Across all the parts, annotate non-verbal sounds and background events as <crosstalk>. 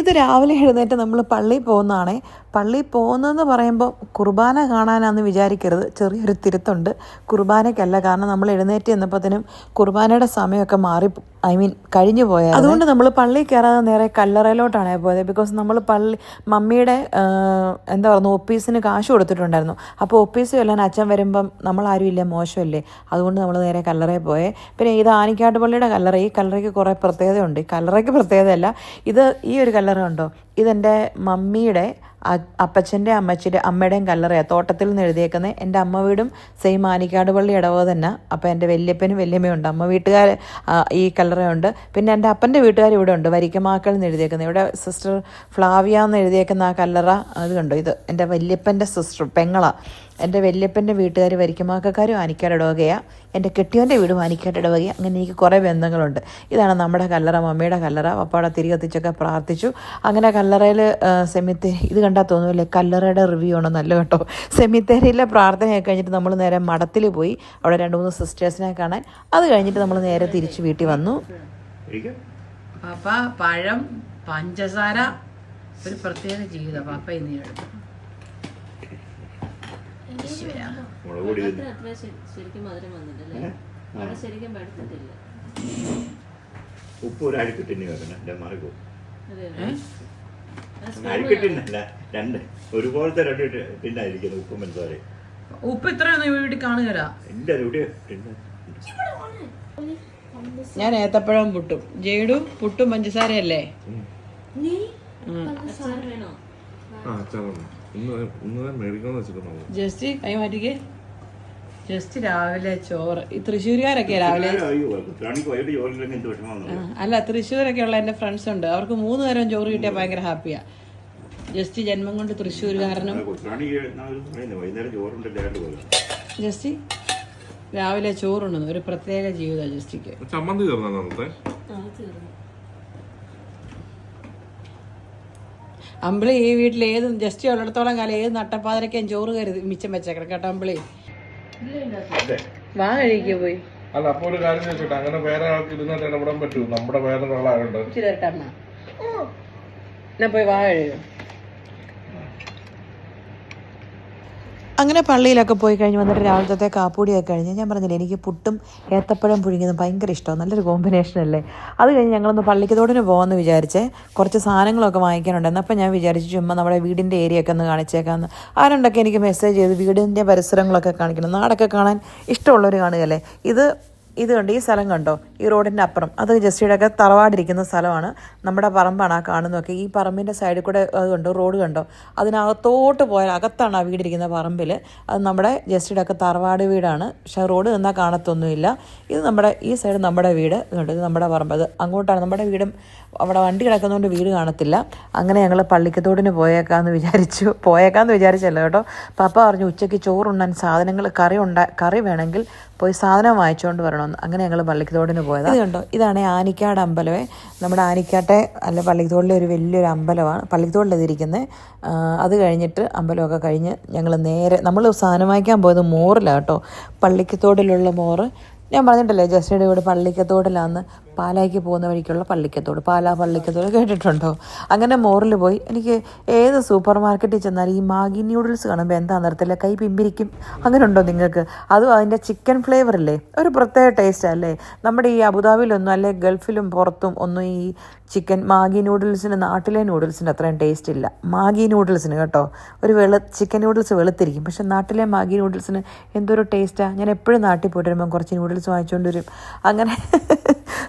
ഇത് രാവിലെ എഴുന്നേറ്റ് നമ്മൾ പള്ളിയിൽ പോകുന്നതാണേ. പള്ളിയിൽ പോകുന്നതെന്ന് പറയുമ്പോൾ കുർബാന കാണാനാന്ന് വിചാരിക്കരുത്. ചെറിയൊരു തിരുത്തുണ്ട്. കുർബാനയ്ക്കല്ല കാരണം നമ്മൾ എഴുന്നേറ്റ് ചെന്നപ്പോഴത്തേനും കുർബാനയുടെ സമയമൊക്കെ മാറി ഐ മീൻ കഴിഞ്ഞു പോയത് അതുകൊണ്ട് നമ്മൾ പള്ളിയിൽ കയറാതെ നേരെ കല്ലറയിലോട്ടാണ് പോയത്. ബിക്കോസ് നമ്മൾ പള്ളി മമ്മിയുടെ എന്താ പറയുക ഒപ്പീസിന് കാശ് കൊടുത്തിട്ടുണ്ടായിരുന്നു. അപ്പോൾ ഒപ്പീസ് ചെല്ലാൻ അച്ഛൻ വരുമ്പം നമ്മൾ ആരും ഇല്ല മോശമല്ലേ? അതുകൊണ്ട് നമ്മൾ നേരെ കല്ലറയിൽ പോയേ. പിന്നെ ഇത് ആനിക്കാട്ട് പള്ളിയുടെ കല്ലറ. ഈ കല്ലറയ്ക്ക് കുറേ പ്രത്യേകതയുണ്ട്. കല്ലറയ്ക്ക് പ്രത്യേകതയല്ല. ഇത് ഈ ഒരു കല്ലറ ഉണ്ടോ ഇതെന്റെ മമ്മിയുടെ അപ്പച്ചന്റെ അമ്മച്ചിയുടെ അമ്മയുടെയും കല്ലറയാണ് തോട്ടത്തിൽ നിന്ന് എഴുതിയേക്കുന്നത് എന്റെ അമ്മ വീടും സെയിം ആനിക്കാട് പള്ളി ഇടവ് തന്നെ. അപ്പോൾ എന്റെ വല്യപ്പനും വല്യമ്മയുണ്ട്. അമ്മ വീട്ടുകാർ ഈ കല്ലറയുണ്ട്. പിന്നെ എന്റെ അപ്പന്റെ വീട്ടുകാർ ഇവിടെ ഉണ്ട്. വരിക്കമാക്കൾ എന്ന് എഴുതിയേക്കുന്നത് ഇവിടെ സിസ്റ്റർ ഫ്ലാവിയ എന്ന് എഴുതിയേക്കുന്ന ആ കല്ലറ അത് കണ്ടോ? ഇത് എന്റെ വല്യപ്പന്റെ സിസ്റ്റർ പെങ്ങളാ. എന്റെ വല്യപ്പന്റെ വീട്ടുകാർ വരിക്കുമാക്കാരും ആനിക്കാട് ഇടവകയാണ് എന്റെ കെട്ടിയവന്റെ വീടും ആനിക്കാട്ടിടവുകയാണ് അങ്ങനെ എനിക്ക് കുറേ ബന്ധങ്ങളുണ്ട്. ഇതാണ് നമ്മുടെ കല്ലറ മമ്മിയുടെ കല്ലറ. പപ്പാടെ തിരി കത്തിച്ചൊക്കെ പ്രാർത്ഥിച്ചു. അങ്ങനെ കല്ലറയിൽ സെമിത്തെ ഇത് കണ്ടാൽ തോന്നുമല്ലേ കല്ലറയുടെ റിവ്യൂ ആണ് നല്ല കേട്ടോ. സെമിത്തേരിയിലെ പ്രാർത്ഥനയൊക്കെ കഴിഞ്ഞിട്ട് നമ്മൾ നേരെ മഠത്തിൽ പോയി. അവിടെ രണ്ട് മൂന്ന് സിസ്റ്റേഴ്സിനെ കാണാൻ. അത് കഴിഞ്ഞിട്ട് നമ്മൾ നേരെ തിരിച്ച് വീട്ടിൽ വന്നു. പാപ്പ പഴം പഞ്ചസാര. ഒരു പ്രത്യേക ജീവിതം. പാപ്പ ഇന്ന് എടുത്തു മുളക് പൊടി അത്ര അത്ര ശരി- ശരിക്കും മധുരം വന്നിട്ടല്ലേ അവിടെ ശരിക്കും പൊടി ഉപ്പ് ഒരു അഴുക്കിട്ടിന് വെക്കണം മാറിക്കോ അതെയോ? അഴുക്കിട്ടിന്നല്ല രണ്ട്. ഒരുപോലത്തെ രണ്ട് ടിന്നായിരിക്കുന്നു ഉപ്പും മനസ്സാരെ ഉപ്പ് ഇത്രയൊന്നും കാണുകയില്ല ഇവിടെ ടിന്ന് ഞാൻ ഏത്തപ്പഴം പുട്ടും. ജേഡു പുട്ടും പഞ്ചസാരയല്ലേ? വേണോ? ആ ജസ്റ്റ് കൈ മാറ്റിക്കേ ജസ്റ്റ് രാവിലെ ചോറ്. ഈ തൃശ്ശൂരുകാരൊക്കെ രാവിലെ? അല്ല തൃശ്ശൂരൊക്കെ ഉള്ള എന്റെ ഫ്രണ്ട്സ് ഉണ്ട്. അവർക്ക് മൂന്ന് നേരം ചോറ് കിട്ടിയാൽ ഭയങ്കര ഹാപ്പിയാ. ജസ്റ്റ് ജന്മം കൊണ്ട് തൃശ്ശൂരുകാരനും. ജസ്റ്റ് രാവിലെ ചോറുണ്ടെന്ന് ഒരു പ്രത്യേക ജീവിതം ജസ്റ്റിക്ക്. ചമ്മന്തി തീർന്നു. അമ്പിളി ഈ വീട്ടിൽ ഏത് ജസ്റ്റ് ഉള്ളിടത്തോളം കാലം ഏത് നട്ടപ്പാതിരക്കാൻ ചോറ് കരുത് മിച്ചം വെച്ചേക്കണം കേട്ടോ അമ്പിളി. വാ കഴിക്കുക പോയി. അല്ല അപ്പൊ ഒരു കാര്യം ചോദിച്ചോട്ടെ? അങ്ങനെ വേറെ ആൾക്ക് ഇരുന്നിട്ട് ഇടപെടാൻ പറ്റൂ? നമ്മുടെ വേറെ തരട്ടെ അമ്മ. പോയി വാ കഴുകും അങ്ങനെ പള്ളിയിലൊക്കെ പോയി കഴിഞ്ഞ് വന്നിട്ട് രാവിലത്തെ കാപ്പൂടിയൊക്കെ കഴിഞ്ഞ് ഞാൻ പറഞ്ഞില്ലേ എനിക്ക് പുട്ടും ഏത്തപ്പഴം പുഴുങ്ങിയതും ഭയങ്കര ഇഷ്ടമാണ്. നല്ലൊരു കോമ്പിനേഷൻ അല്ലേ? അത് കഴിഞ്ഞ് ഞങ്ങളൊന്ന് പള്ളിക്ക് തോടിന് പോകാമെന്ന് വിചാരിച്ചേ കുറച്ച് സാധനങ്ങളൊക്കെ വാങ്ങിക്കാനുണ്ടായിരുന്നു അപ്പം ഞാൻ വിചാരിച്ചു ചുമ്മാ നമ്മുടെ വീടിന്റെ ഏരിയ ഒക്കെ ഒന്ന് കാണിച്ചേക്കാമെന്ന് ആരുണ്ടൊക്കെ എനിക്ക് മെസ്സേജ് ചെയ്ത് വീടിന്റെ പരിസരങ്ങളൊക്കെ കാണിക്കണം. നാടൊക്കെ കാണാൻ ഇഷ്ടമുള്ളവർ കാണുകയല്ലേ? ഇത് ഇത് കണ്ടോ ഈ സ്ഥലം കണ്ടോ? ഈ റോഡിന്റെ അപ്പുറം. അത് ജസ്റ്റിയുടെ ഒക്കെ തറവാടിരിക്കുന്ന സ്ഥലമാണ്. നമ്മുടെ പറമ്പാണ് ആ കാണുന്നതൊക്കെ. ഈ പറമ്പിന്റെ സൈഡിൽ കൂടെ അത് കണ്ടോ? റോഡ് കണ്ടോ? അതിനകത്തോട്ട് പോയാൽ അകത്താണ് ആ വീടിരിക്കുന്ന പറമ്പിൽ. അത് നമ്മുടെ ജസ്റ്റിയുടെ ഒക്കെ തറവാട് വീടാണ്. പക്ഷേ റോഡ് നിന്നാൽ കാണത്തൊന്നുമില്ല. ഇത് നമ്മുടെ ഈ സൈഡ് നമ്മുടെ വീട്. കണ്ടോ? ഇത് നമ്മുടെ പറമ്പ്. അത് അങ്ങോട്ടാണ്. നമ്മുടെ വീടും അവിടെ വണ്ടി കിടക്കുന്നതുകൊണ്ട് വീട് കാണത്തില്ല. അങ്ങനെ ഞങ്ങൾ പള്ളിക്കത്തോടിന് പോയേക്കാമെന്ന് വിചാരിച്ചു. പോയേക്കാമെന്ന് വിചാരിച്ചല്ലോ കേട്ടോ. പപ്പ പറഞ്ഞു ഉച്ചയ്ക്ക് ചോറുണ്ണാൻ സാധനങ്ങൾ കറി ഉണ്ടാ കറി വേണമെങ്കിൽ പോയി സാധനം വാങ്ങിച്ചുകൊണ്ട് വരണമെന്ന്. അങ്ങനെ ഞങ്ങൾ പള്ളിക്കത്തോടിന് പോയത്. ഇതുണ്ടോ? ഇതാണ് ആനിക്കാട് അമ്പലമേ. നമ്മുടെ ആനിക്കാട്ടെ അല്ല പള്ളിക്കത്തോടിലെ ഒരു വലിയൊരു അമ്പലമാണ്. പള്ളിക്കത്തോടിലതിരിക്കുന്നത് അത് കഴിഞ്ഞിട്ട് അമ്പലമൊക്കെ കഴിഞ്ഞ് ഞങ്ങൾ നേരെ നമ്മൾ സാധനം വാങ്ങിക്കാൻ പോയത് മോറിലാണ് കേട്ടോ. പള്ളിക്കത്തോടിലുള്ള മോറ്. ഞാൻ പറഞ്ഞിട്ടല്ലേ ജസ്റ്റിയുടെ വീട് പള്ളിക്കത്തോടിലാന്ന്. പാലായ്ക്ക് പോകുന്ന വഴിക്കുള്ള പള്ളിക്കത്തോട് പാലാ പള്ളിക്കത്തോട് കേട്ടിട്ടുണ്ടോ? അങ്ങനെ മോറിൽ പോയി. എനിക്ക് ഏത് സൂപ്പർ മാർക്കറ്റിൽ ചെന്നാലും ഈ മാഗി ന്യൂഡിൽസ് കാണുമ്പോൾ എന്താ നിറത്തില്ല കൈ പിമ്പിരിക്കും. അങ്ങനെ ഉണ്ടോ നിങ്ങൾക്ക്? അതും അതിന്റെ ചിക്കൻ ഫ്ലേവർ അല്ലേ ഒരു പ്രത്യേക ടേസ്റ്റ് അല്ലേ? നമ്മുടെ ഈ അബുദാബിയിലൊന്നും അല്ലെ ഗൾഫിലും പുറത്തും ഒന്നും ഈ ചിക്കൻ മാഗി ന്യൂഡിൽസിന് നാട്ടിലെ ന്യൂഡിൽസിന് അത്രയും ടേസ്റ്റ് ഇല്ല. മാഗി ന്യൂഡിൽസിന് കേട്ടോ. ഒരു വെളു ചിക്കൻ ന്യൂഡിൽസ് വെളുത്തിരിക്കും. പക്ഷെ നാട്ടിലെ മാഗി ന്യൂഡിൽസിന് എന്തൊരു ടേസ്റ്റാണ് ഞാൻ എപ്പോഴും നാട്ടിൽ പോയിട്ട് വരുമ്പോൾ കുറച്ച് ന്യൂഡിൽസ് വാങ്ങിച്ചുകൊണ്ട് വരും. അങ്ങനെ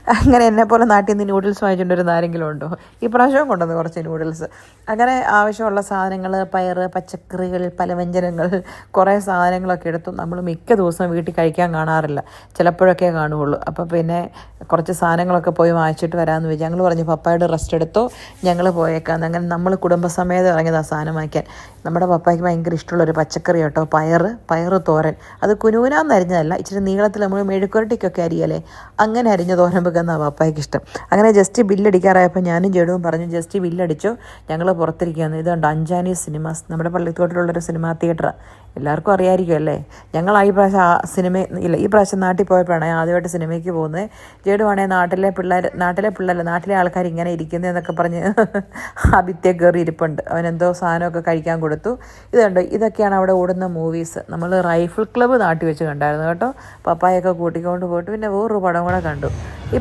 അങ്ങനെ എന്നെ പോലെ നാട്ടിൽ നിന്ന് നൂഡിൽസ് വാങ്ങിച്ചുകൊണ്ട് വരുന്ന ആരെങ്കിലും ഉണ്ടോ? ഈ പ്രാവശ്യവും കൊണ്ടുവന്ന് കുറച്ച് നൂഡിൽസ് അങ്ങനെ ആവശ്യമുള്ള സാധനങ്ങൾ പയർ പച്ചക്കറികൾ പലവ്യഞ്ജനങ്ങൾ കുറേ സാധനങ്ങളൊക്കെ എടുത്തു. നമ്മൾ മിക്ക ദിവസവും വീട്ടിൽ കഴിക്കാൻ കാണാറില്ല. ചിലപ്പോഴൊക്കെ കാണുകയുള്ളൂ. അപ്പോൾ പിന്നെ കുറച്ച് സാധനങ്ങളൊക്കെ പോയി വാങ്ങിച്ചിട്ട് വരാമെന്ന് വെച്ചാൽ ഞങ്ങൾ പറഞ്ഞു പപ്പായുടെ റെസ്റ്റ് എടുത്തോ? ഞങ്ങൾ പോയേക്കാം. അങ്ങനെ നമ്മൾ കുടുംബസമേതം ഇറങ്ങിയതാണ് സാധനം വാങ്ങിക്കാൻ. നമ്മുടെ പപ്പായ്ക്ക് ഭയങ്കര ഇഷ്ടമുള്ളൊരു പച്ചക്കറി കേട്ടോ പയർ പയർ തോരൻ. അത് കുനൂനാന്ന് അരിഞ്ഞതല്ല ഇച്ചിരി നീളത്തിൽ നമ്മൾ മെഴുക്കുരട്ടിക്കൊക്കെ അരിയല്ലേ? അങ്ങനെ അരിഞ്ഞ തോരൻ വെക്കുന്നതാണ് പപ്പായ്ക്ക് ഇഷ്ടം. അങ്ങനെ ജസ്റ്റ് ബില്ലടിക്കാറായപ്പോൾ ഞാനും ജഡുവും പറഞ്ഞു ജസ്റ്റ് ബില്ലടിച്ചു? ഞങ്ങൾ പുറത്തിരിക്കുകയാണ്. ഇതുണ്ട് അഞ്ചാനി സിനിമാസ് നമ്മുടെ പള്ളിത്തോട്ടിലുള്ളൊരു സിനിമാ തിയേറ്റർ എല്ലാവർക്കും അറിയാമായിരിക്കും അല്ലേ? ഞങ്ങൾ ഈ പ്രാവശ്യം ആ സിനിമ ഇല്ല ഈ പ്രാവശ്യം നാട്ടിൽ പോയപ്പോഴാണ് ആദ്യമായിട്ട് സിനിമയ്ക്ക് പോകുന്നത്. ജഡുവാണെങ്കിൽ നാട്ടിലെ പിള്ളേർ നാട്ടിലെ പിള്ളേർ നാട്ടിലെ ആൾക്കാർ ഇങ്ങനെ ഇരിക്കുന്നതെന്നൊക്കെ പറഞ്ഞ് <laughs> ആ ഭിത്തിയെ കയറി ഇരിപ്പുണ്ട്. അവൻ അവനെന്തോ സാധനമൊക്കെ കഴിക്കാൻ കൊടുത്തു. ഇതുണ്ട് ഇതൊക്കെയാണ് അവിടെ ഓടുന്ന മൂവീസ്. നമ്മൾ റൈഫിൾ ക്ലബ്ബ് നാട്ടിൽ വെച്ച് കണ്ടായിരുന്നു കേട്ടോ. പപ്പായൊക്കെ കൂട്ടിക്കൊണ്ട് പോയിട്ട് പിന്നെ വേറൊരു പടം കൂടെ കണ്ടു.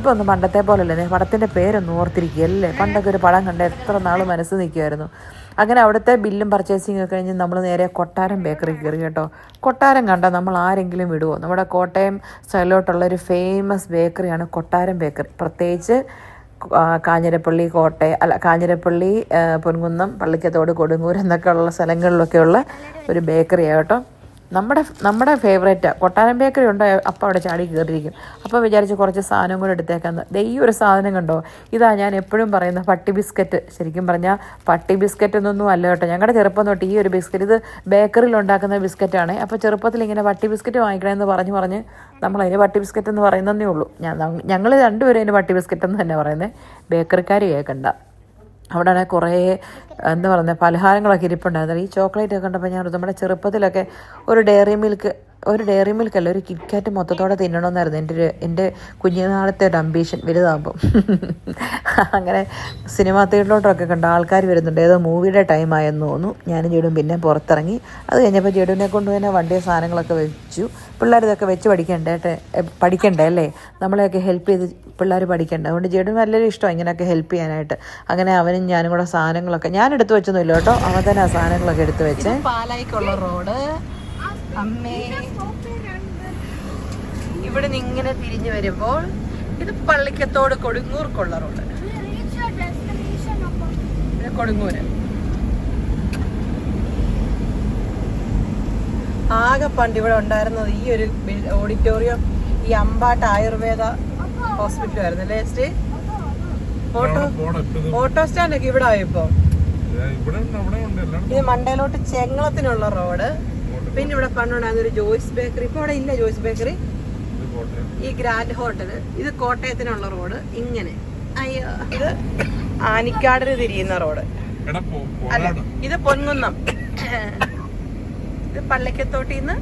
ഇപ്പോൾ ഒന്നും പണ്ടത്തെ പോലല്ലേ? പടത്തിന്റെ പേരൊന്നും ഓർത്തിരിക്കുകയല്ലേ? പണ്ടൊക്കെ ഒരു പടം കണ്ട് എത്ര നാൾ മനസ്സ് നിൽക്കുമായിരുന്നു അങ്ങനെ അവിടുത്തെ ബില്ലും പർച്ചേസിംഗ് ഒക്കെ കഴിഞ്ഞ് നമ്മൾ നേരെ കൊട്ടാരം ബേക്കറി കയറി കേട്ടോ. കൊട്ടാരം കണ്ടാൽ നമ്മൾ ആരെങ്കിലും വിടുവോ? നമ്മുടെ കോട്ടയം സൈഡിലോട്ടുള്ള ഒരു ഫേമസ് ബേക്കറിയാണ് കൊട്ടാരം ബേക്കറി. പ്രത്യേകിച്ച് കാഞ്ഞിരപ്പള്ളി കോട്ടയം അല്ല കാഞ്ഞിരപ്പള്ളി പൊൻകുന്നം പള്ളിക്കത്തോട് കൊടുങ്ങൂർ എന്നൊക്കെ ഉള്ള സ്ഥലങ്ങളിലൊക്കെയുള്ള ഒരു ബേക്കറിയാണ് കേട്ടോ. നമ്മുടെ നമ്മുടെ ഫേവറേറ്റ് കൊട്ടാരം ബേക്കറി ഉണ്ടോ? അപ്പം അവിടെ ചാടി കയറിയിരിക്കും അപ്പോൾ വിചാരിച്ച് കുറച്ച് സാധനം കൂടെ എടുത്തേക്കാന്ന്. ദേ ഈ ഒരു സാധനം കണ്ടോ? ഇതാ ഞാൻ എപ്പോഴും പറയുന്ന പട്ടി ബിസ്ക്കറ്റ് ശരിക്കും പറഞ്ഞാൽ പട്ടി ബിസ്ക്കറ്റ് എന്നൊന്നും അല്ല കേട്ടോ. ഞങ്ങളുടെ ചെറുപ്പം തൊട്ട് ഈ ഒരു ബിസ്ക്കറ്റ് ഇത് ബേക്കറിയിൽ ഉണ്ടാക്കുന്ന ബിസ്ക്കറ്റാണ് അപ്പോൾ ചെറുപ്പത്തിൽ ഇങ്ങനെ പട്ടി ബിസ്ക്കറ്റ് വാങ്ങിക്കണമെന്ന് പറഞ്ഞ് പറഞ്ഞ് നമ്മൾ അതിന് പട്ടി ബിസ്ക്കറ്റ് എന്ന് പറയുന്നതേ ഉള്ളൂ. ഞങ്ങൾ രണ്ടുപേരും അതിന് പട്ടി ബിസ്ക്കറ്റ് എന്ന് തന്നെ പറയുന്നത് ബേക്കറിക്കാർ കേൾക്കണ്ട അവിടെ ആണെങ്കിൽ കുറേ എന്താ പറയുന്നത് പലഹാരങ്ങളൊക്കെ ഇരിപ്പുണ്ടായിരുന്നു ഈ ചോക്ലേറ്റ് ഒക്കെ കണ്ടപ്പോൾ ഞാൻ നമ്മുടെ ചെറുപ്പത്തിലൊക്കെ ഒരു ഡയറി മിൽക്ക് ഒരു ഡയറി മിൽക്ക് അല്ല ഒരു കിറ്റ്കാറ്റ് മൊത്തത്തോടെ തിന്നണമെന്നായിരുന്നു എന്റെ ഒരു എന്റെ കുഞ്ഞുനാളത്തെ ഒരു അംബീഷൻ വലുതാകുമ്പം <laughs> അങ്ങനെ സിനിമാ തിയേറ്ററിലോട്ടൊക്കെ കണ്ട ആൾക്കാർ വരുന്നുണ്ട്. ഏതോ മൂവിയുടെ ടൈം ആയെന്ന് തോന്നുന്നു. ഞാനും ജേടും പിന്നെ പുറത്തിറങ്ങി. അത് കഴിഞ്ഞപ്പോൾ ജേടുവിനെ കൊണ്ട് തന്നെ വണ്ടിയ സാധനങ്ങളൊക്കെ വെച്ചു. പിള്ളേർ ഇതൊക്കെ വെച്ച് പഠിക്കണ്ടേ ഏട്ടെ? എ, പഠിക്കണ്ടേ അല്ലേ? നമ്മളെയൊക്കെ ഹെൽപ്പ് ചെയ്ത് പിള്ളേർ പഠിക്കണ്ടേ. അതുകൊണ്ട് ജേടുവിന് നല്ലൊരു ഇഷ്ടമാണ് ഇങ്ങനെയൊക്കെ ഹെൽപ്പ് ചെയ്യാനായിട്ട്. അങ്ങനെ അവനും ഞാനും കൂടെ സാധനങ്ങളൊക്കെ ഞാൻ എടുത്തു വെച്ചൊന്നുമില്ല കേട്ടോ. അവൻ തന്നെ ആ സാധനങ്ങളൊക്കെ എടുത്തു വെച്ചേ. പാലായിക്കുള്ള റോഡ്. അമ്മേ. ഇവിടെ നിന്ന് ഇങ്ങനെ തിരിഞ്ഞു വരുമ്പോൾ ഇത് പള്ളിക്കത്തോട് കൊടുങ്ങൂർക്കുള്ള റോഡ് കൊടുങ്ങൂര്. ആകെ പണ്ട് ഇവിടെ ഉണ്ടായിരുന്നത് ഈ ഒരു ഓഡിറ്റോറിയം ഈ അമ്പാട്ട് ആയുർവേദ ഹോസ്പിറ്റൽ ആയിരുന്നു അല്ലേ സ്റ്റേ ഓട്ടോ ഓട്ടോ സ്റ്റാൻഡ് ഒക്കെ ഇവിടെ ആയപ്പോ ഇത് മണ്ടയിലോട്ട് ചെങ്ങളത്തിനുള്ള റോഡ്. പിന്നെ ഇവിടെ പണ്ടുണ്ടായിരുന്ന ഒരു ജോയ്സ് ബേക്കറി. ഇപ്പൊ അവിടെ ഇല്ല ജോയ്സ് ബേക്കറി. ഈ ഗ്രാൻഡ് ഹോട്ടൽ ഇത് കോട്ടയത്തിനുള്ള റോഡ് ഇങ്ങനെ. അയ്യോ. ഇത് ആനിക്കാടിന് തിരിയുന്ന റോഡ്. അല്ല. ഇത് പൊൻകുന്നം. ഇത് പള്ളിക്കത്തോട്ടിൽ നിന്ന്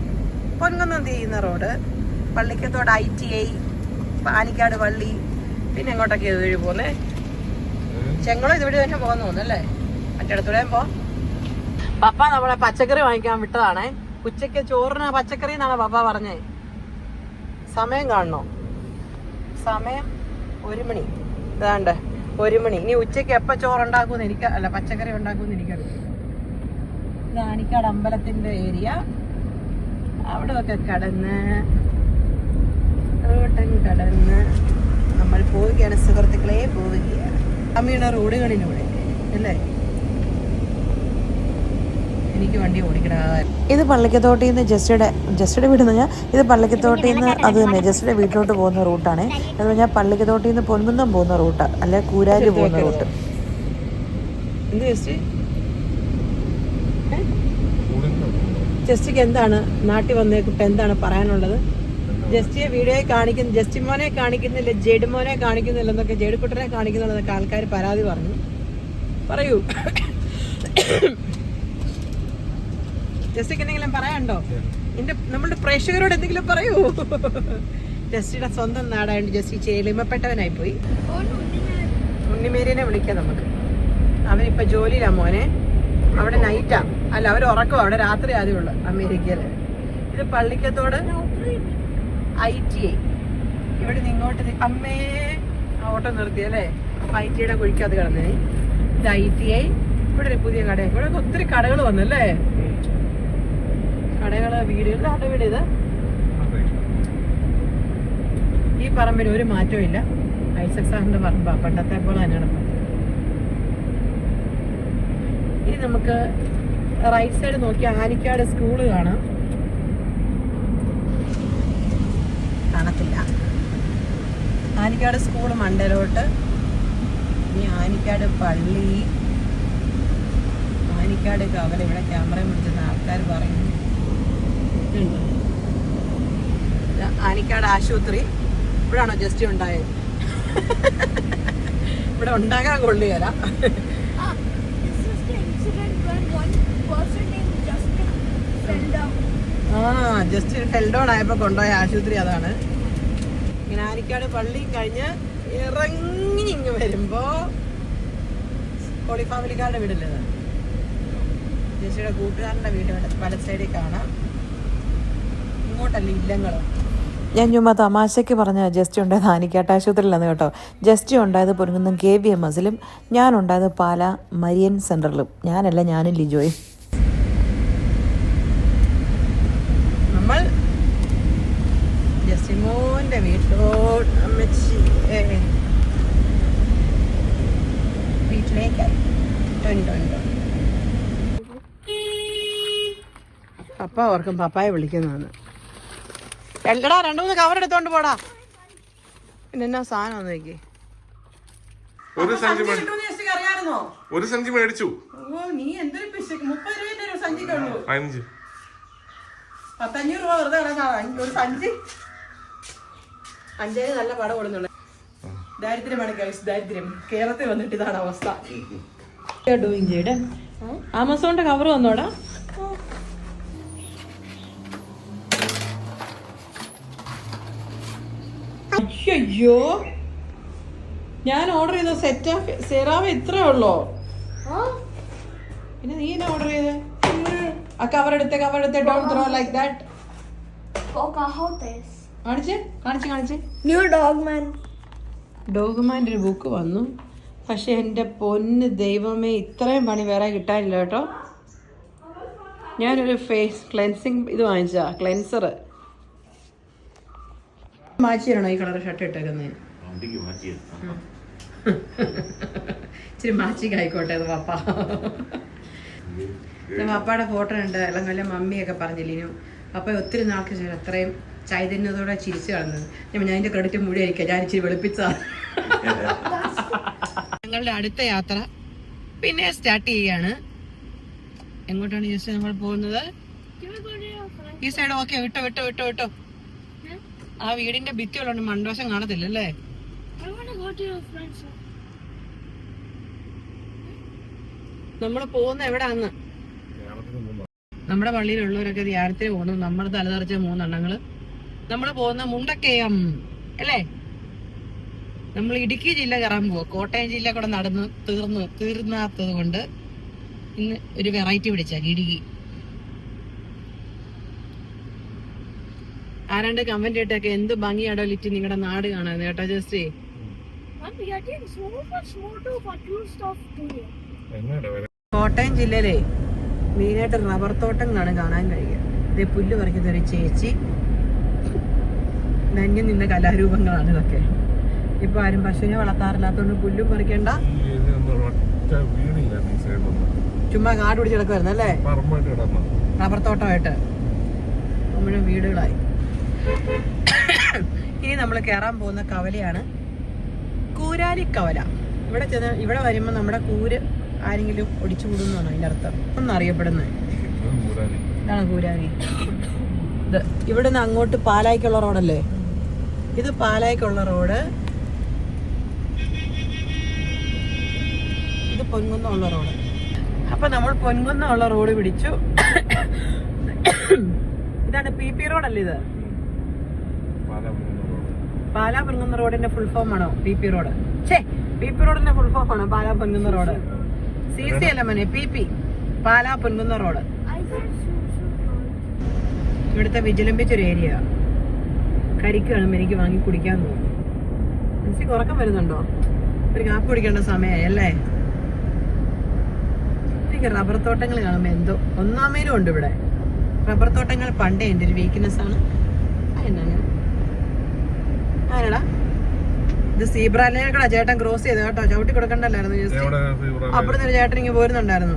പൊൻകുന്നം തിരിയുന്ന road. Pallikkathodu I T I Anikkad പള്ളി പിന്നെ എങ്ങോട്ടൊക്കെ ഇത് വഴി പോന്നേ. ചെങ്ങളോ ഇതുവഴി തന്നെ പോകുന്നു തോന്നല്ലേ മറ്റിടത്തൂടെ പോ. പപ്പ നമ്മളെ പച്ചക്കറി വാങ്ങിക്കാൻ വിട്ടതാണേ. ഉച്ചയ്ക്ക് ചോറിന് പച്ചക്കറി എന്നാണ് പപ്പ പറഞ്ഞേ. സമയം കാണണോ? സമയം ഒരു മണി. ഇതാണ്ട് ഒരു മണി. ഇനി ഉച്ചയ്ക്ക് എപ്പോൾ ചോറുണ്ടാക്കുമെന്ന് എനിക്ക് അല്ല പച്ചക്കറി ഉണ്ടാക്കുമെന്ന് എനിക്കറിയില്ല. ഇതാണിക്കാട് അമ്പലത്തിന്റെ ഏരിയ. അവിടെ ഒക്കെ കടന്ന് റോട്ടൻ കടന്ന് നമ്മൾ പോവുകയാണ്. സുഹൃത്തുക്കളെ പോവുകയാണ്. അമ്മയുടെ റോഡുകളിലൂടെ അല്ലേ? എനിക്ക് വണ്ടി ഓടിക്കടാ ഇത് പള്ളിക്കത്തോട്ടിൽ നിന്ന് ജസ്റ്റിയുടെ ജസ്റ്റിയുടെ വീട് എന്ന് പറഞ്ഞാൽ ഇത് പള്ളിക്കത്തോട്ടിൽ നിന്ന് അത് തന്നെ ജസ്റ്റിയുടെ വീട്ടിലോട്ട് പോകുന്ന റൂട്ടാണ് എന്ന് പറഞ്ഞാൽ പള്ളിക്കത്തോട്ടിൽ നിന്ന് പൊൻകുന്നം പോകുന്ന റൂട്ടാണ് അല്ലെ കൂരാരി പോകുന്ന റൂട്ട് ജസ്റ്റിക്ക് എന്താണ് നാട്ടിൽ വന്നേക്കിട്ട് എന്താണ് പറയാനുള്ളത്? ജസ്റ്റിയെ വീഡിയോയെ കാണിക്കുന്ന ജസ്റ്റി മോനെ കാണിക്കുന്നില്ല ജെഡ് മോനെ കാണിക്കുന്നില്ല എന്നൊക്കെ ജെഡുക്കുട്ടനെ കാണിക്കുന്നുള്ളതൊക്കെ ആൾക്കാർ പരാതി പറഞ്ഞു. പറയൂ. ജസ്റ്റിക്ക് എന്തെങ്കിലും പറയാനുണ്ടോ? എന്റെ നമ്മളുടെ പ്രേക്ഷകരോട് എന്തെങ്കിലും പറയൂ. ജസ്റ്റിയുടെ സ്വന്തം നാടായോണ്ട് ജസ്റ്റി ചേലിമപ്പെട്ടവനായി പോയി ഉണ്ണിമേരിനെ വിളിക്കാം നമുക്ക്. അവനിപ്പോ ജോലിയിലാ മോനെ. അവിടെ നൈറ്റാ അല്ല അവർ ഉറക്കും അവിടെ രാത്രി ആദ്യം ഉള്ളു അമേരിക്കയിൽ. ഇത് പള്ളിക്കത്തോട് ഐ ടി ഐ. ഇവിടെ നിന്ന് ഇങ്ങോട്ട് അമ്മേ. ഓട്ടോ നിർത്തി അല്ലേ? ഐ ടിയുടെ കുഴിക്കകത്ത് കിടന്നേ. ഇത് ഐ ടി ഐ. ഇവിടെ പുതിയ കട ഇവിടെ ഒത്തിരി കടകൾ വന്നല്ലേ? കടകൾ വീടുകൾ ആട്ട വീട് ഇത് ഈ പറമ്പിൽ ഒരു മാറ്റവും ഇല്ല. ഐസക് സാറിന്റെ പറമ്പാ പണ്ടത്തെ പോലെ തന്നെയാണ്. ഇനി നമുക്ക് റൈറ്റ് സൈഡ് നോക്കി ആനിക്കാട് സ്കൂൾ കാണാം. കാണത്തില്ല. ആനിക്കാട് സ്കൂൾ മണ്ടലോട്ട്. ഇനി ആനിക്കാട് പള്ളി. ആനിക്കാട് കവല ഇവിടെ ക്യാമറ പിടിച്ചെന്ന് ആൾക്കാർ പറയുന്നു. ആനിക്കാട് ആശുപത്രി ഇവിടാണോ ജസ്റ്റ് ഉണ്ടായത്. ഇവിടെ ഉണ്ടാകാൻ കൊള്ളുകയല്ല. ആ ജസ്റ്റ് ഫെൽഡോൺ ആയപ്പോ കൊണ്ടുപോയ ആശുപത്രി അതാണ്. ഇങ്ങനെ ആനിക്കാട് പള്ളി കഴിഞ്ഞ് ഇറങ്ങി ഇങ്ങ് വരുമ്പോ കോളിഫാമിലിക്കാരുടെ വീടല്ലേ? ചേച്ചിയുടെ കൂട്ടുകാരന്റെ വീട് പല സൈഡിൽ കാണാം. ഞാൻ ചുമ്മാ തമാശയ്ക്ക് പറഞ്ഞ ജസ്റ്റ് ഉണ്ടായത് ആനിക്കാട്ട് ആശുപത്രിയിലാണ് കേട്ടോ. ജസ്റ്റ് ഉണ്ടായത് പൊരുങ്ങുന്നും കെ വി എം എസിലും ഞാൻ ഉണ്ടായത് പാല മരിയൻ സെന്ററിലും. ഞാനല്ല ഞാനും ലിജോയും. നമ്മൾ അവർക്കും വീട്ടിലോട്ട് അമ്മച്ചി. പപ്പ ഓർക്കും പപ്പായെ വിളിക്കുന്നതാണ്. എല്ലടാ രണ്ടു മൂന്ന് കവർ എടുത്തോണ്ട് പോടാ. പിന്നെ എന്നാ സാധനം നോക്കി ഒരു സഞ്ചി ഒരു സഞ്ചി മേടിച്ചു. ഓ നീ എന്തൊരു മുപ്പത് രൂപ ഒരു സഞ്ചിക്കുള്ളൂ അഞ്ച്. പത്തഞ്ഞൂറ് രൂപ വെറുതെ കിടക്കാതെ ഒരു സഞ്ചി. അഞ്ചേന് നല്ല പടം കൊടുക്കുന്നുണ്ട് ദാരിദ്ര്യമാണ് ഗൈസ് ദാരിദ്ര്യം. കേരളത്തിൽ വന്നിട്ട് ഇതാണ് അവസ്ഥ. ആമസോണിന്റെ കവർ വന്നോടാ. അയ്യോ. ഞാൻ ഓർഡർ ചെയ്ത സെറ്റ് സെറാവ് ഇത്രേ ഉള്ളോ? പിന്നെ നീ എന്നെ ഓർഡർ ചെയ്തേ? ആ കവർ എടുത്തേ കവർ എടുത്തേ ഡോണ്ട് ത്രോ ലൈക്ക് ദാറ്റ് കാണിച്ച് കാണിച്ച് കാണിച്ചേ. കാണിച്ചേ ഡോഗ്മാൻ. ഡോഗുമാന്റെ ഒരു ബുക്ക് വന്നു. പക്ഷെ എന്റെ പൊന്ന് ദൈവമേ ഇത്രയും പണി വേറെ കിട്ടാനില്ല കേട്ടോ. ഞാനൊരു ഫേസ് ക്ലെൻസിങ് ഇത് വാങ്ങിച്ചാ ക്ലെൻസർ തരണോ ഈ കളർ ഷർട്ട് ഇട്ടേക്കുന്നത് ഇച്ചിരി മാച്ചിക്ക് ആയിക്കോട്ടെ അത് പപ്പ പപ്പയുടെ ഫോട്ടോ ഉണ്ട് അല്ലെങ്കിൽ മമ്മിയൊക്കെ പറഞ്ഞില്ലിനു പപ്പ ഒത്തിരി നാൾക്ക് ശേഷം അത്രയും ചൈതന്യത്തോടെ ചിരിച്ചു കളഞ്ഞത് ഞാൻ അതിന്റെ ക്രെഡിറ്റ് മുഴുവൻ ഞാൻ ഇച്ചിരി വെളുപ്പിച്ച. ഞങ്ങളുടെ അടുത്ത യാത്ര പിന്നെ സ്റ്റാർട്ട് ചെയ്യാണ്. എങ്ങോട്ടാണ് ജസ്റ്റ് നമ്മൾ പോകുന്നത്? ഈ സൈഡ് ഓക്കെ വിട്ടോ വിട്ടോ വിട്ടോ വിട്ടോ. ആ വീടിന്റെ ഭിത്തിയുള്ളതുകൊണ്ട് മണ്ടോഷം കാണത്തില്ല അല്ലേ. നമ്മൾ പോകുന്ന എവിടാന്ന്? നമ്മുടെ പള്ളിയിലുള്ളവരൊക്കെ ധ്യാനത്തിന് പോകുന്നു. നമ്മുടെ തലതെറിച്ച മൂന്നെണ്ണങ്ങൾ. നമ്മൾ പോകുന്ന മുണ്ടക്കയം അല്ലേ? നമ്മൾ ഇടുക്കി ജില്ല കയറാൻ പോവാ. കോട്ടയം ജില്ല കൂടെ നടന്ന് തീർന്നു തീർന്നാത്തത് കൊണ്ട് ഇന്ന് ഒരു വെറൈറ്റി പിടിച്ച ഇടുക്കി. ആരാണ്ട് കമന്റ് ഇട്ടൊക്കെ എന്ത് ഭംഗിയാടോ ലിറ്റി നിങ്ങളുടെ നാട് കാണാൻ കേട്ടോ just I'm getting so much more to what today. എങ്ങനെ കോട്ടയം ജില്ലയിലെ മെയിനായിട്ട് റബ്ബർ തോട്ടങ്ങളാണ് കാണാൻ കഴിയുക. ഇതേ പുല്ല് പറിക്കുന്ന ഒരു ചേച്ചി. നന്യം നിന്ന കലാരൂപങ്ങളാണ് ഇതൊക്കെ. ഇപ്പൊ ആരും പശുവിനെ വളർത്താറില്ലാത്തതുകൊണ്ട് പുല്ലും പറിക്കണ്ട. ചുമ്മാ കാട് പിടിച്ച് കിടക്കുമായിരുന്നു അല്ലേ? റബ്ബർ തോട്ടമായിട്ട്. നമ്മുടെ വീടുകളായി. ഇനി നമ്മൾ കയറാൻ പോകുന്ന കവലയാണ് കൂരാലി കവല. ഇവിടെ ചെന്ന് ഇവിടെ വരുമ്പോൾ നമ്മുടെ കൂര് ആരെങ്കിലും ഒടിച്ചു കൂടുന്നതാണ് അതിന്റെ അർത്ഥം? ഒന്നറിയപ്പെടുന്നത്. ഇതാണ് കൂരാലി. ഇത് ഇവിടെ നിന്ന് അങ്ങോട്ട് പാലായിക്കുള്ള റോഡല്ലേ? ഇത് പാലായിക്കുള്ള റോഡ്. ഇത് പൊൻകുന്ന ഉള്ള റോഡ്. അപ്പൊ നമ്മൾ പൊൻകുന്ന ഉള്ള റോഡ് പിടിച്ചു. ഇതാണ് പി പി റോഡല്ലേ ഇത്? പാലാ പൊൻകുന്ന റോഡിന്റെ ഫുൾ ഫോം ആണോ? P P road. ഛേ പി പി റോഡിന്റെ ഫുൾ ഫോം ആണോ Pala Ponkunnam road? C C അല്ല മനെ? P P Pala Ponkunnam road. ഇവിടുത്തെ വിജിലംബിച്ചൊരു ഏരിയ കരിക്ക് കാണുമ്പോൾ എനിക്ക് വാങ്ങി കുടിക്കാൻ തോന്നുന്നു. മനസ്സിൽ ഉറക്കം വരുന്നുണ്ടോ? ഒരു കാപ്പ് കുടിക്കേണ്ട സമയമായി അല്ലേ? എനിക്ക് റബ്ബർ തോട്ടങ്ങൾ കാണുമ്പോൾ എന്തോ ഒന്നാമേലും ഉണ്ട് ഇവിടെ. റബ്ബർ തോട്ടങ്ങൾ പണ്ടേ എന്റെ ഒരു വീക്ക്നെസ് ആണ്. എന്നാണ് ഇത് സീബ്രാലിനെ കൂടെ ചേട്ടൻ ക്രോസ് ചെയ്ത് കേട്ടോ. ചവിട്ടി കൊടുക്കണ്ടല്ലായിരുന്നു ജസ്റ്റ് അപ്പുറത്ത് ഒരു ചേട്ടൻ ഇങ്ങനെ പോരുന്നുണ്ടായിരുന്നു.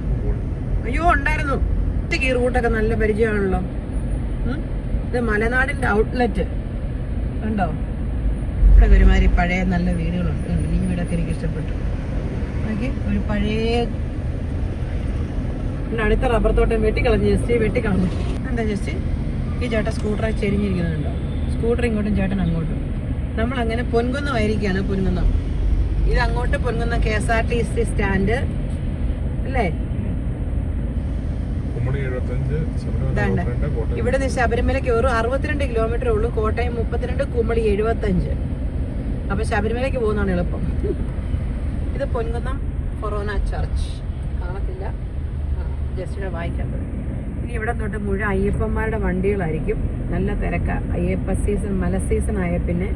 അയ്യോ ഉണ്ടായിരുന്നു. ഒറ്റയ്ക്ക് ഈ റൂട്ടൊക്കെ നല്ല പരിചയമാണല്ലോ? ഇത് മലനാടിന്റെ ഔട്ട്ലെറ്റ് കണ്ടോ? ഇവിടെ ഒരുമാതിരി പഴയ നല്ല വീടുകളുണ്ട്? ഈ വീടൊക്കെ എനിക്ക് ഇഷ്ടപ്പെട്ടു. നോക്കി ഒരു പഴയ അടുത്ത റബ്ബർ തോട്ടം വെട്ടിക്കളഞ്ഞു ജസ്റ്റ് വെട്ടിക്കളഞ്ഞു. എന്താ ജസ്റ്റ്? ഈ ചേട്ടൻ സ്കൂട്ടറെ ചെരിഞ്ഞിരിക്കുന്നുണ്ടോ? സ്കൂട്ടർ ഇങ്ങോട്ടും ചേട്ടൻ അങ്ങോട്ടും. നമ്മൾ അങ്ങനെ പൊൻകുന്നമായിരിക്കാണ് പൊൻകുന്നം. ഇത് അങ്ങോട്ട് Ponkunnam K S R T C stand. അല്ലേ? ശബരിമല ഇവിടെ നിന്ന് ശബരിമലയ്ക്ക് ഒരു അറുപത്തിരണ്ട് കിലോമീറ്റർ ഉള്ളൂ. കോട്ടയം മുപ്പത്തിരണ്ട് കുമളി എഴുപത്തഞ്ച്. അപ്പൊ ശബരിമലയ്ക്ക് പോകുന്നതാണ് എളുപ്പം. ഇത് പൊൻകുന്നം കൊറോന ചർച്ച്. കാണത്തില്ല. ജസ്റ്റ് വായിക്കാത്തത് ഇനി ഇവിടെ തൊട്ട് മുഴുവൻ അയ്യപ്പന്മാരുടെ വണ്ടികളായിരിക്കും. നല്ല തിരക്ക. അയ്യപ്പ സീസൺ മല സീസൺ ആയ പിന്നെ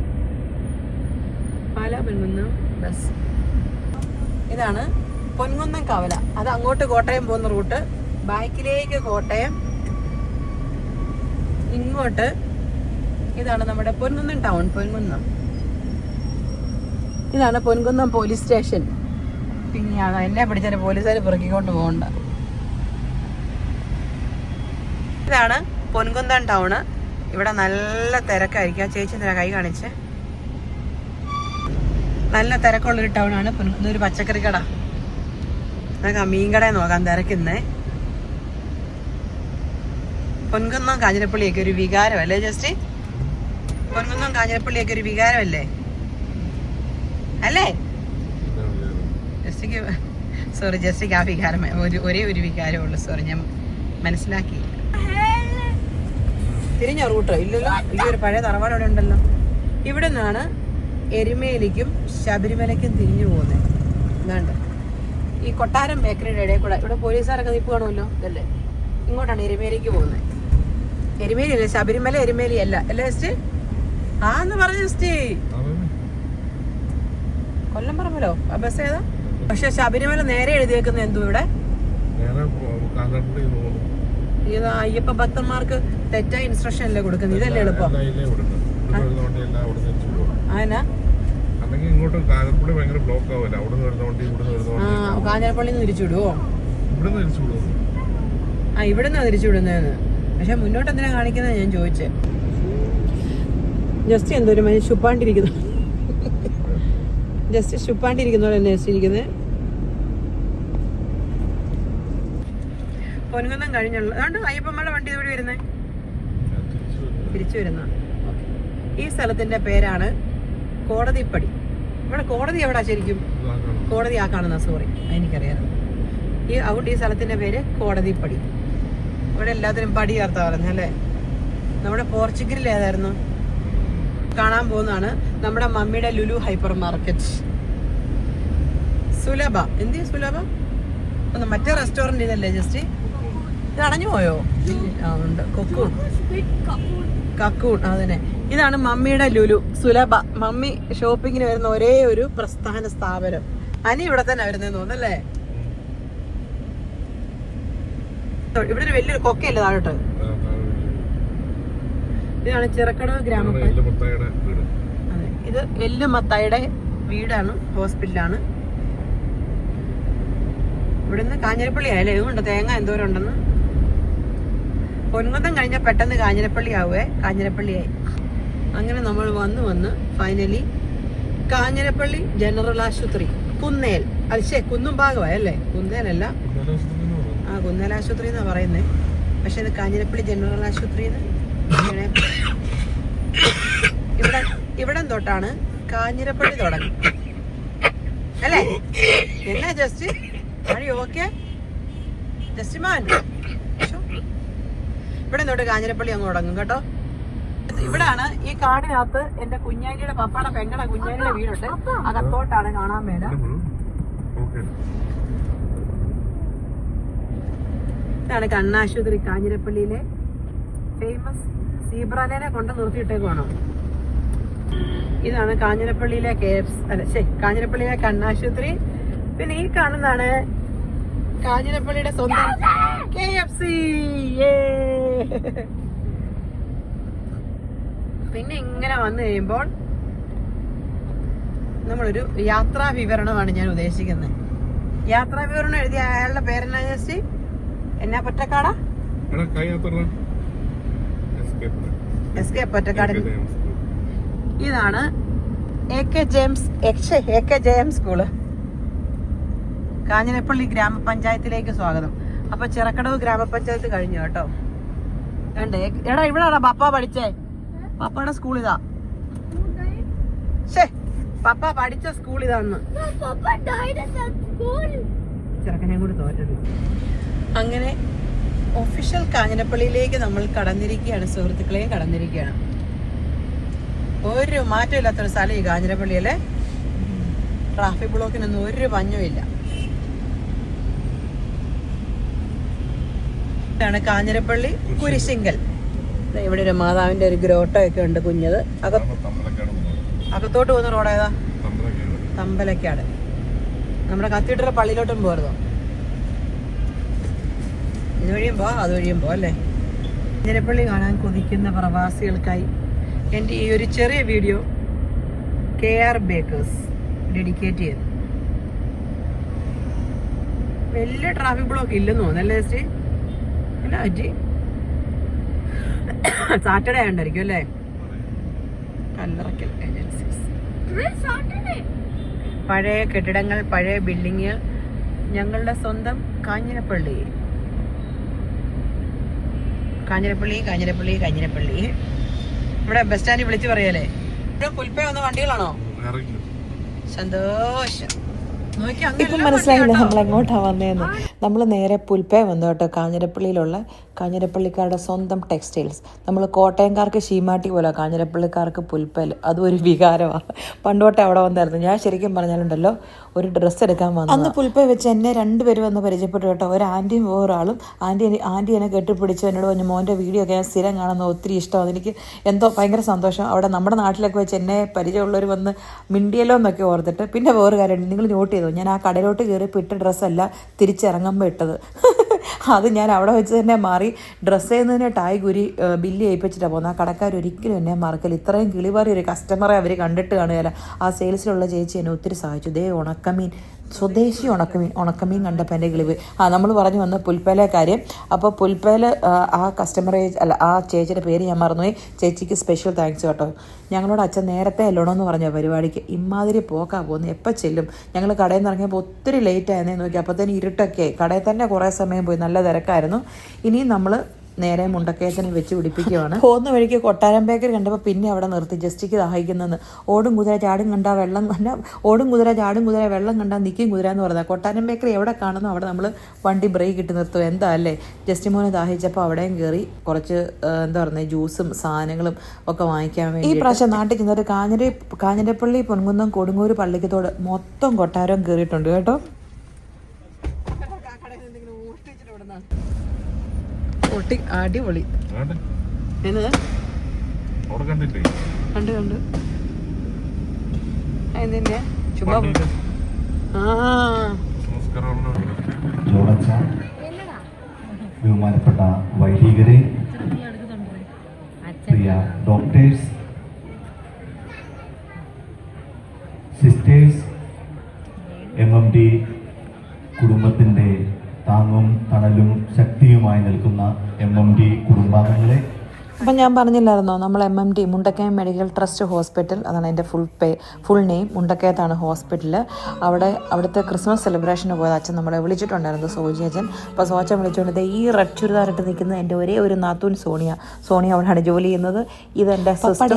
പാല പൊൻകുന്നം ബസ്. ഇതാണ് പൊൻകുന്നം കവല. അത് അങ്ങോട്ട് കോട്ടയം പോകുന്ന റൂട്ട്. ബാക്കിലേക്ക് കോട്ടയം. ഇങ്ങോട്ട് ഇതാണ് നമ്മുടെ പൊൻകുന്നം ടൗൺ പൊൻകുന്നം. ഇതാണ് പൊൻകുന്നം പോലീസ് സ്റ്റേഷൻ. പിന്നെയാണ് എന്നെ പിടിച്ചാൽ പോലീസുകാർ പെറുക്കിക്കൊണ്ട് പോകണ്ട. ഇതാണ് പൊൻകുന്നം ടൗണ്. ഇവിടെ നല്ല തിരക്കായിരിക്കും. ആ ചേച്ചി കൈ കാണിച്ച്? നല്ല തിരക്കുള്ളൊരു ടൗൺ ആണ്. പൊൻകുന്നം ഒരു പച്ചക്കറി കട. നമുക്ക് മീൻ കട നോക്കാം തിരക്കുന്നേ. പൊൻകുന്നം കാഞ്ഞിരപ്പള്ളിയൊക്കെ ഒരു വികാരമല്ലേ ജസ്റ്റ് പൊൻകുന്നം കാഞ്ഞിരപ്പള്ളിയൊക്കെ ഒരു വികാരമല്ലേ? അല്ലേ? ജസ്റ്റിക്ക് സോറി ജസ്റ്റിക്ക് ആ വികാരം ഒരേ ഒരു വികാരമേ ഉള്ളൂ. സോറി ഞാൻ മനസ്സിലാക്കി. തിരിഞ്ഞ റൂട്ട് ഇല്ലല്ലോ. ഈ ഒരു പഴയ തറവാട് അവിടെ ഉണ്ടല്ലോ. ഇവിടെ നിന്നാണ് എരുമേലിക്കും ശബരിമലയ്ക്കും തിരിഞ്ഞു പോകുന്നത് എന്താണ്ട് ഈ കൊട്ടാരം ബേക്കറിയുടെ ഇടയിൽ കൂടെ. ഇവിടെ പോലീസുകാരൊക്കെ നിൽപ്പ് കാണുമല്ലോ ഇതല്ലേ? ഇങ്ങോട്ടാണ് എരുമേലിക്ക് പോകുന്നത് എരുമേലി അല്ലേ ശബരിമല എരുമേലി അല്ല അല്ലേ ജസ്റ്റ് ആ എന്ന് പറഞ്ഞു ജസ്റ്റ് കൊല്ലം പറമ്പലോ ആ ബസ് ഏതാ? പക്ഷെ ശബരിമല നേരെ എഴുതിയേക്കുന്ന എന്തോ ഇവിടെ? ഇത് അയ്യപ്പ ഭക്തന്മാർക്ക് തെറ്റായ ഇൻസ്ട്രക്ഷൻ അല്ലേ കൊടുക്കുന്നത്? ഇതല്ലേ എളുപ്പം. എല്ലാം അല്ലെങ്കിൽ ഇങ്ങോട്ട് കാഞ്ഞിരപ്പള്ളി ഭയങ്കര ബ്ലോക്ക് ആവില്ല അവിടെ നിന്ന് വരുന്ന വണ്ടി ഇവിടെ നിന്ന് വരുന്ന കാഞ്ഞിരപ്പള്ളി നിന്ന് തിരിച്ചു ഇവിടെ നിന്ന് തിരിച്ചുവിടുവോ ആ ഇവിടെ നിന്നാ തിരിച്ചുവിടുന്നതെന്ന് പക്ഷെ മുന്നോട്ട് എന്തിനാ കാണിക്കുന്നത് ഞാൻ ചോദിച്ചേ. ജസ്റ്റ് എന്തോ ഒരു മനുഷ്യ ശുപ്പാണ്ടിരിക്കുന്നു. ജസ്റ്റ് ശുപ്പാണ്ടിരിക്കുന്ന പോലെ തന്നെ ജസ്റ്റ് ഇരിക്കുന്നത് പൊൻകുന്നം കഴിഞ്ഞുള്ള അതുകൊണ്ട് അയ്യപ്പമ്മയുടെ വണ്ടി ഇതുവഴി വരുന്നേ? തിരിച്ചു വരുന്ന. ഈ സ്ഥലത്തിന്റെ പേരാണ് കോടതിപ്പടി ഇവിടെ കോടതി എവിടാ ശരിക്കും? കോടതി ആ കാണുന്ന സോറി എനിക്കറിയാം. ഈ ഔട്ട് ഈ സ്ഥലത്തിന്റെ പേര് കോടതി പടി. ഇവിടെ എല്ലാത്തിനും പടി ചേർത്താ പറഞ്ഞ അല്ലേ? നമ്മുടെ പോർച്ചുഗലിൽ ഏതായിരുന്നു? കാണാൻ പോകുന്നതാണ് നമ്മുടെ മമ്മിയുടെ ലുലു ഹൈപ്പർ മാർക്കറ്റ്. സുലഭ. എന്ത് സുലഭ? ഒന്ന് മറ്റേ റെസ്റ്റോറന്റ് ഇതല്ലേ ജസ്റ്റ്? ഇത് അടഞ്ഞു പോയോ? ആ ഉണ്ട്. cocoon. കക്കൂൺ അതന്നെ ഇതാണ് മമ്മിയുടെ ലുലു സുലഭ. മമ്മി ഷോപ്പിങ്ങിന് വരുന്ന ഒരേ ഒരു പ്രസ്ഥാന സ്ഥാപനം. അനി ഇവിടെ തന്നെ വരുന്നെന്ന് തോന്നല്ലേ ഇവിടെ ഒരു വലിയൊരു കൊക്കയല്ലേ താഴോട്ട്? ഇതാണ് ചിറക്കടവ് ഗ്രാമപഞ്ചായത്ത് ഇത് ഇത് എല്ലുമത്തായുടെ വീടാണ് ഹോസ്പിറ്റലാണ്. ഇവിടുന്ന് കാഞ്ഞിരപ്പള്ളി ആയാലേ ഇതുകൊണ്ട് തേങ്ങ എന്തോരം ഉണ്ടെന്ന്? പൊൻകുന്നം കഴിഞ്ഞ പെട്ടെന്ന് കാഞ്ഞിരപ്പള്ളി ആവുകയെ കാഞ്ഞിരപ്പള്ളിയായി. അങ്ങനെ നമ്മൾ വന്ന് വന്ന് ഫൈനലി കാഞ്ഞിരപ്പള്ളി ജനറൽ ആശുപത്രി കുന്നേൽ. അത് കുന്നും ഭാഗമായി അല്ലേ? കുന്നേലല്ല. ആ കുന്നേൽ ആശുപത്രി എന്നാ പറയുന്നത് പക്ഷെ ഇത് കാഞ്ഞിരപ്പള്ളി ജനറൽ ആശുപത്രി ഇവിടെ ഇവിടം തൊട്ടാണ് കാഞ്ഞിരപ്പള്ളി തുടങ്ങി. അല്ലേ? എന്നാ ജസ്റ്റ്? ഓക്കെ ജസ്റ്റ് മാൻ ഇവിടെ തൊട്ട് കാഞ്ഞിരപ്പള്ളി അങ്ങ് തുടങ്ങും കേട്ടോ. ഇവിടാണ് ഈ കാടിനകത്ത് എന്റെ കുഞ്ഞാലിയുടെ പപ്പയുടെ പെങ്ങളുടെ കുഞ്ഞാലിയുടെ വീടുണ്ട്. അകത്തോട്ടാണ് കാണാൻ മേല. ഇതാണ് കണ്ണാശുപത്രി കാഞ്ഞിരപ്പള്ളിയിലെ ഫേമസ് സീബ്രാനെ കൊണ്ട് നിർത്തിയിട്ടേക്കുവാണോ. ഇതാണ് കാഞ്ഞിരപ്പള്ളിയിലെ കെ എഫ് അല്ല ശരി കാഞ്ഞിരപ്പള്ളിയിലെ കണ്ണാശുപത്രി. പിന്നെ ഈ കാണുന്നതാണ് കാഞ്ഞിരപ്പള്ളിയുടെ സ്വന്തം കെ എഫ് സി. പിന്നെ ഇങ്ങനെ വന്നു കഴിയുമ്പോൾ നമ്മളൊരു യാത്രാ വിവരണമാണ് ഞാൻ ഉദ്ദേശിക്കുന്നത്. യാത്രാ വിവരണം എഴുതിയ അയാളുടെ പേരെന്നാ ജസ്റ്റ്? എന്നാ പൊറ്റക്കാടാ. S K. ഇതാണ് A K James A K James school. Kanjirappally ഗ്രാമപഞ്ചായത്തിലേക്ക് സ്വാഗതം. അപ്പൊ ചിറക്കടവ് ഗ്രാമപഞ്ചായത്ത് കഴിഞ്ഞു കേട്ടോ. എടാ ഇവിടാടാ പപ്പ പഠിച്ചേ? പപ്പയുടെ സ്കൂൾ ഇതാ. പപ്പ പഠിച്ച സ്കൂൾ ഇതാന്ന്. ചെറുക്കനെ കൂടി തോറ്റത് അങ്ങനെ ഒഫീഷ്യൽ കാഞ്ഞിരപ്പള്ളിയിലേക്ക് നമ്മൾ കടന്നിരിക്കുകയാണ്. സുഹൃത്തുക്കളെ കടന്നിരിക്കുകയാണ്. ഒരു മാറ്റമില്ലാത്തൊരു സ്ഥലം ഈ കാഞ്ഞിരപ്പള്ളിയിലെ ട്രാഫിക് ബ്ലോക്കിനൊന്നും ഒരു പഞ്ഞുമില്ല. ഇതാണ് കാഞ്ഞിരപ്പള്ളി കുരിശിങ്കൽ. ഇവിടെ ഒരു മാതാവിന്റെ ഒരു ഗ്രോട്ടോ ഒക്കെ ഉണ്ട് കുഞ്ഞത്. അകത്തോട്ട് പോകുന്ന റോഡ് ഏതാ? തമ്പലക്കാട്. തമ്പലക്കാട്. നമ്മുടെ കത്തീഡ്രൽ പള്ളിയിലോട്ടും പോരുതോ? ഇതുവഴിയും പോ അതുവഴിയും പോ അല്ലേ? കാഞ്ഞിരപ്പള്ളി കാണാൻ കൊതിക്കുന്ന പ്രവാസികൾക്കായി എന്റെ ഈ ഒരു ചെറിയ video K R Bakers dedicate ചെയ്തു വലിയ ട്രാഫിക് ബ്ലോക്ക് ഇല്ലെന്ന് തോന്നുന്നല്ലേ സ്റ്റേ അജി? സാറ്റർഡേ ആണ്ടായിരിക്കും അല്ലേ? കല്ലറക്കൽ ഏജൻസീസ്. പഴയ കെട്ടിടങ്ങൾ പഴയ ബിൽഡിങ് ഞങ്ങളുടെ സ്വന്തം കാഞ്ഞിരപ്പള്ളി. കാഞ്ഞിരപ്പള്ളി കാഞ്ഞിരപ്പള്ളി കാഞ്ഞിരപ്പള്ളി. ഇവിടെ ബസ് സ്റ്റാൻഡിൽ വിളിച്ചു പറയാലേ ഇവിടെ പുൽപ്പേ വന്ന വണ്ടികളാണോ. സന്തോഷം. ഇപ്പം മനസ്സിലായില്ല നമ്മൾ എങ്ങോട്ടാ വന്നതെന്ന് നമ്മൾ നേരെ പുൽപ്പേ വന്നു കേട്ടോ. കാഞ്ഞിരപ്പള്ളിയിലുള്ള കാഞ്ഞിരപ്പള്ളിക്കാരുടെ സ്വന്തം ടെക്സ്റ്റൈൽസ്. നമ്മൾ കോട്ടയംകാർക്ക് ശീമാട്ടി പോലെ കാഞ്ഞിരപ്പള്ളിക്കാർക്ക് പുൽപ്പേൽ അതും ഒരു വികാരമാണ് പണ്ടോട്ടെ അവിടെ വന്നായിരുന്നു. ഞാൻ ശരിക്കും പറഞ്ഞാലുണ്ടല്ലോ ഒരു ഡ്രസ്സ് എടുക്കാൻ വന്നു അന്ന് പുൽപ്പേ വെച്ച് എന്നെ രണ്ടുപേരും വന്ന് പരിചയപ്പെട്ടു കേട്ടോ. ഒരു ആന്റിയും ഒരാളും. ആന്റി ആന്റി എന്നെ കെട്ടിപ്പിടിച്ച്. എന്നോട് പറഞ്ഞു മോന്റെ വീഡിയോ ഒക്കെ ഞാൻ സ്ഥിരം കാണുന്ന ഒത്തിരി ഇഷ്ടമാണ്. എനിക്ക് എന്തോ ഭയങ്കര സന്തോഷം. അവിടെ നമ്മുടെ നാട്ടിലൊക്കെ വെച്ച് എന്നെ പരിചയമുള്ളവർ വന്ന് മിണ്ടിയല്ലോ എന്നൊക്കെ ഓർത്തിട്ട്. പിന്നെ വേറെ കാര്യമുണ്ട്. നിങ്ങൾ നോട്ട് ചെയ്തോ? ഞാൻ ആ കടയിലോട്ട് കയറി ഇട്ട ഡ്രസ്സല്ല തിരിച്ചിറങ്ങുമ്പോൾ ഇട്ടത്. <laughs> അത് ഞാൻ അവിടെ വെച്ച് തന്നെ മാറി. ഡ്രസ്സ് ചെയ്യുന്ന തന്നെ ടായ് കുരി ബില്ല് ഏൽപ്പിച്ചിട്ടാണ് പോകുന്നത് ആ കടക്കാർ ഒരിക്കലും എന്നെ മറക്കല്ല ഇത്രയും കിളിവാറി ഒരു കസ്റ്റമറെ അവർ കണ്ടിട്ട് കാണുകയല്ല ആ സെയിൽസിലുള്ള ചേച്ചി എന്നെ ഒത്തിരി സഹായിച്ചു. ദേ ഉണക്കമീൻ. സ്വദേശി ഉണക്കമീൻ ഉണക്കമീൻ കണ്ടപ്പോൾ എന്റെ കിളിവ്. ആ നമ്മൾ പറഞ്ഞു വന്ന പുൽപ്പേല കാര്യം. അപ്പോൾ പുൽപ്പേല ആ കസ്റ്റമറെ അല്ല ആ ചേച്ചിയുടെ പേര് ഞാൻ മറന്നുപോയി. ചേച്ചിക്ക് സ്പെഷ്യൽ താങ്ക്സ് കേട്ടോ. ഞങ്ങളോട് അച്ഛൻ നേരത്തെ അല്ലണമെന്ന് പറഞ്ഞ പരിപാടിക്ക് ഇമാതിരി പോക്കാ പോകുന്നത് എപ്പോൾ ചെല്ലും? ഞങ്ങൾ കടയിൽ നിന്ന് ഇറങ്ങിയപ്പോൾ ഒത്തിരി ലേറ്റ് ആയെന്നേ നോക്കി. അപ്പോൾ തന്നെ ഇരുട്ടൊക്കെ ആയി. കടയിൽ തന്നെ കുറേ സമയം പോയി. നല്ല തിരക്കായിരുന്നു. ഇനിയും നമ്മൾ നേരെ മുണ്ടക്കയത്തിനെ വെച്ച് പിടിപ്പിക്കുകയാണ്. പോകുന്ന വഴിക്ക് കൊട്ടാരം ബേക്കറി കണ്ടപ്പോൾ പിന്നെ അവിടെ നിർത്തി. ജസ്റ്റിക്ക് ദാഹിക്കുന്നത്. ഓടും കുതിര ചാടും കണ്ടാ വെള്ളം കണ്ട ഓടും കുതിര ചാടും കുതിര വെള്ളം കണ്ട നിൽക്കും കുതിര എന്ന് പറഞ്ഞാൽ കൊട്ടാരം ബേക്കർ എവിടെ കാണുന്നു? അവിടെ നമ്മൾ വണ്ടി ബ്രേക്ക് ഇട്ട് നിർത്തും. എന്താ അല്ലേ? ജസ്റ്റ് മോനെ ദാഹിച്ചപ്പോൾ അവിടെയും കയറി കുറച്ച് എന്താ പറയുന്നത് ജ്യൂസും സാധനങ്ങളും ഒക്കെ വാങ്ങിക്കാൻ വേണ്ടി ഈ പ്രാവശ്യം നാട്ടിൽ ചെന്നിട്ട് കാഞ്ഞിര കാഞ്ഞിരപ്പള്ളി പൊൻകുന്നം കൊടുങ്ങൂര് പള്ളിക്കത്തോട് മൊത്തം കൊട്ടാരം കയറിയിട്ടുണ്ട് കേട്ടോ. പൊട്ടി അടിപൊളി. ആണ്ടെ. എന്നത് അവിടെ കണ്ടില്ലേ? കണ്ട് കണ്ട്. എന്തിന്റെ? ചുമ്മാ ആ. ബഹുമാനപ്പെട്ട വൈദികരെ പ്രിയ doctors sisters M M D കുടുംബത്തിന്റെ താങ്ങും തണലും ശക്തിയുമായി നിൽക്കുന്ന എം എം ഡി കുടുംബാംഗങ്ങളെ അപ്പം ഞാൻ പറഞ്ഞില്ലായിരുന്നോ നമ്മൾ M M T Mundakkayam medical trust hospital അതാണ് എന്റെ ഫുൾ പേ ഫുൾ നെയിം മുണ്ടക്കയത്താണ് ഹോസ്പിറ്റൽ അവിടെ അവിടുത്തെ ക്രിസ്മസ് സെലിബ്രേഷന് പോയത് അച്ഛൻ നമ്മളെ വിളിച്ചിട്ടുണ്ടായിരുന്നു സോജി അച്ഛൻ. അപ്പോൾ സോച്ചൻ വിളിച്ചുകൊണ്ട് ഈ റെഡ് ചുരിദാറിട്ട് നിൽക്കുന്ന എന്റെ ഒരേ ഒരു നാത്തൂൻ സോണിയ സോണിയ അവിടെയാണ് ജോലി ചെയ്യുന്നത്. ഇതെന്റെ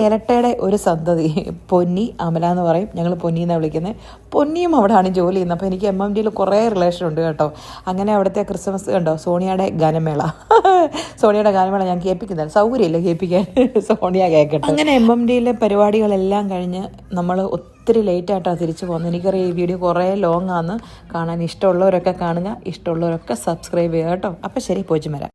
ഇരട്ടയുടെ ഒരു സന്തതി പൊന്നി അമല എന്ന് പറയും. ഞങ്ങൾ പൊന്നി എന്നാണ് വിളിക്കുന്നത് പൊന്നിയും അവിടെയാണ് ജോലി ചെയ്യുന്നത് അപ്പോൾ എനിക്ക് എം എം ഡിയിൽ കുറേ റിലേഷൻ ഉണ്ട് കേട്ടോ. അങ്ങനെ അവിടുത്തെ ക്രിസ്മസ് കണ്ടോ സോണിയയുടെ ഗാനമേള. <laughs> സോണിയയുടെ ഗാനമേള ഞാൻ കേൾപ്പിക്കുന്നില്ല സൗകര്യമില്ല കേൾപ്പിക്കാൻ <laughs> സോണിയ കേൾക്കട്ടെ അങ്ങനെ എം എം ഡിയിലെ പരിപാടികളെല്ലാം കഴിഞ്ഞ് നമ്മൾ ഒത്തിരി ലേറ്റ് ആയിട്ടാണ് തിരിച്ചു പോകുന്നത്. എനിക്കറിയാം ഈ വീഡിയോ കുറേ ലോങ് ആണ് കാണാൻ ഇഷ്ടമുള്ളവരൊക്കെ കാണുക. ഇഷ്ടമുള്ളവരൊക്കെ സബ്സ്ക്രൈബ് ചെയ്യുക കേട്ടോ. അപ്പം ശരി പോച്ചു വരാം.